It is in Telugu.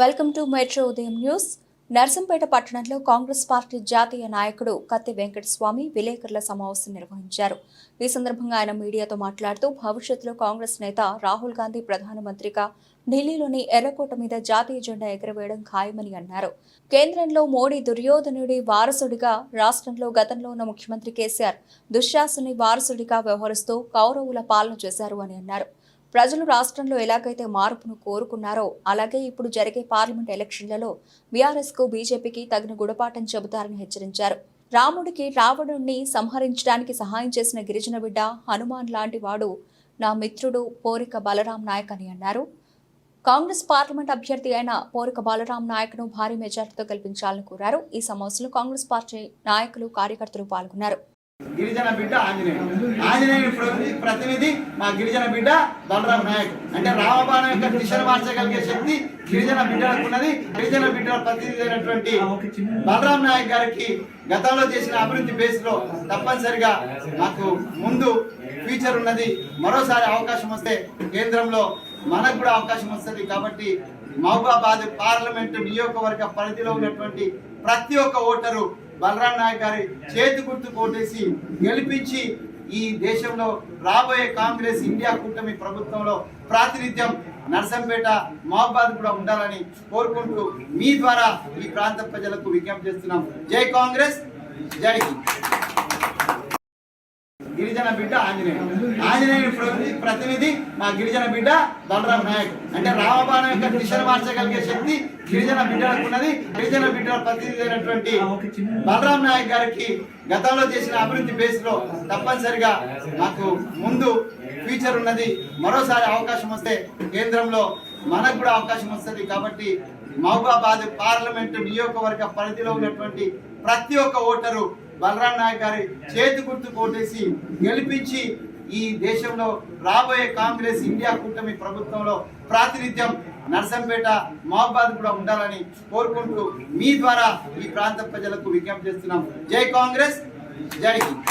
వెల్కమ్ టు మెట్రో ఉదయం న్యూస్. నర్సంపేట పట్టణంలో కాంగ్రెస్ పార్టీ జాతీయ నాయకుడు కత్తి వెంకటస్వామి విలేకరుల సమావేశం నిర్వహించారు. ఈ సందర్భంగా ఆయన మీడియాతో మాట్లాడుతూ భవిష్యత్తులో కాంగ్రెస్ నేత రాహుల్ గాంధీ ప్రధానమంత్రిగా ఢిల్లీలోని ఎర్రకోట మీద జాతీయ జెండా ఎగరవేయడం ఖాయమని అన్నారు. కేంద్రంలో మోడీ దుర్యోధనుడి వారసుడిగా రాష్ట్రంలో గతంలో ఉన్న ముఖ్యమంత్రి కేసీఆర్ దుశ్శాసని వారసుడిగా వ్యవహరిస్తూ కౌరవుల పాలన చేశారు అని అన్నారు. ప్రజలు రాష్ట్రంలో ఎలాగైతే మార్పును కోరుకున్నారో అలాగే ఇప్పుడు జరిగే పార్లమెంట్ ఎలక్షన్లలో బీఆర్ఎస్కు బీజేపీకి తగిన గుణపాఠం చెబుతారని హెచ్చరించారు. రాముడికి రావణుణ్ణి సంహరించడానికి సహాయం చేసిన గిరిజన బిడ్డ హనుమాన్ లాంటి వాడు నా మిత్రుడు పోరిక బలరాం నాయక్ అని అన్నారు. కాంగ్రెస్ పార్లమెంట్ అభ్యర్థి అయిన పోరిక బాలరాం నాయక్ను భారీ మెజార్టీతో గెలిపించాలని కోరారు. ఈ సమావేశంలో కాంగ్రెస్ పార్టీ నాయకులు కార్యకర్తలు పాల్గొన్నారు. గిరిజన బిడ్డ ఆంజనేయుడు ఆంజనేయుడు ప్రతి- ప్రతినిధి మా గిరిజన బిడ్డ బలరాం నాయక్. అంటే రామబాణం యొక్క దిశను మార్చగలిగే శక్తి గిరిజన బిడ్డలకు ఉన్నది. గిరిజన బిడ్డల ప్రతినిధి అయినటువంటి బలరాం నాయక్ గారికి గతంలో చేసిన అభివృద్ధి బేస్లో తప్పనిసరిగా మాకు ముందు ఫ్యూచర్ ఉన్నది. మరోసారి అవకాశం వస్తే కేంద్రంలో మనకు కూడా అవకాశం వస్తుంది కాబట్టి మహబూబాబాద్ పార్లమెంటు నియోజకవర్గ పరిధిలో ఉన్నటువంటి ప్రతి ఒక్క ఓటరు బలరాం నాయక్ గారి చేతి గుర్తు కోటేసి గెలిపించి ఈ దేశంలో రాబోయే కాంగ్రెస్ ఇండియా కూటమి ప్రభుత్వంలో ప్రాతినిధ్యం నర్సంపేట మహబాద్ కూడా ఉండాలని కోరుకుంటూ మీ ద్వారా ఈ ప్రాంత ప్రజలకు విజ్ఞప్తి చేస్తున్నాం. జై కాంగ్రెస్ జై హింద్. గిరిజన బిడ్డ ఆంజనేయుడు. ఆంజనేయుడు ప్రతినిధి మా గిరిజన బిడ్డ బలరాం నాయక్ అంటే రామబాణం యొక్క దిశను మార్చగలిగే శక్తి గిరిజన బిడ్డలకు ఉన్నది. గిరిజన బిడ్డల ప్రతినిధి అయినటువంటి బలరాం నాయక్ గారికి గతంలో చేసిన అభివృద్ధి బేస్లో తప్పనిసరిగా మాకు ముందు ఫ్యూచర్ ఉన్నది. మరోసారి అవకాశం వస్తే కేంద్రంలో మనకు కూడా అవకాశం వస్తుంది. కాబట్టి మహబూబాబాద్ పార్లమెంటు నియోజకవర్గ పరిధిలో ఉన్నటువంటి ప్రతి ఒక్క ఓటరు బలరాం నాయక్ గారి చేతి గుర్తు కోటేసి గెలిపించి ఈ దేశంలో రాబోయే కాంగ్రెస్ ఇండియా కూటమి ప్రభుత్వంలో ప్రాతినిధ్యం నర్సంపేట మహబాద్ కూడా ఉండాలని కోరుకుంటూ మీ ద్వారా ఈ ప్రాంత ప్రజలకు విజ్ఞప్తి చేస్తున్నాం. జై కాంగ్రెస్ జై హింద్.